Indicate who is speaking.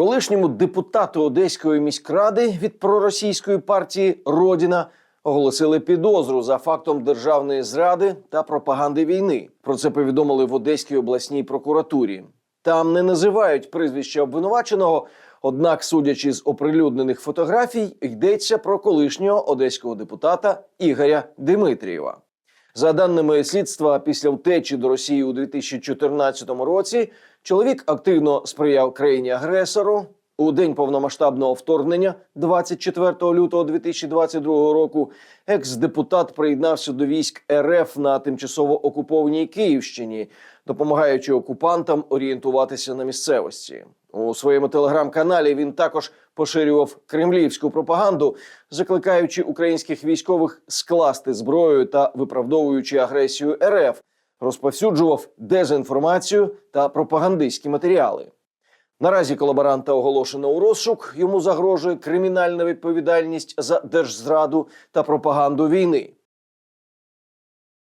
Speaker 1: Колишньому депутату Одеської міськради від проросійської партії Родіна оголосили підозру за фактом державної зради та пропаганди війни. Про це повідомили в Одеській обласній прокуратурі. Там не називають прізвище обвинуваченого. Однак, судячи з оприлюднених фотографій, йдеться про колишнього одеського депутата Ігоря Димитрієва. За даними слідства, після втечі до Росії у 2014 році чоловік активно сприяв країні агресору. У день повномасштабного вторгнення, 24 лютого 2022 року, екс-депутат приєднався до військ РФ на тимчасово окупованій Київщині, допомагаючи окупантам орієнтуватися на місцевості. У своєму телеграм-каналі він також поширював кремлівську пропаганду, закликаючи українських військових скласти зброю та виправдовуючи агресію РФ, розповсюджував дезінформацію та пропагандистські матеріали. Наразі колаборанта оголошено у розшук. Йому загрожує кримінальна відповідальність за держзраду та пропаганду війни.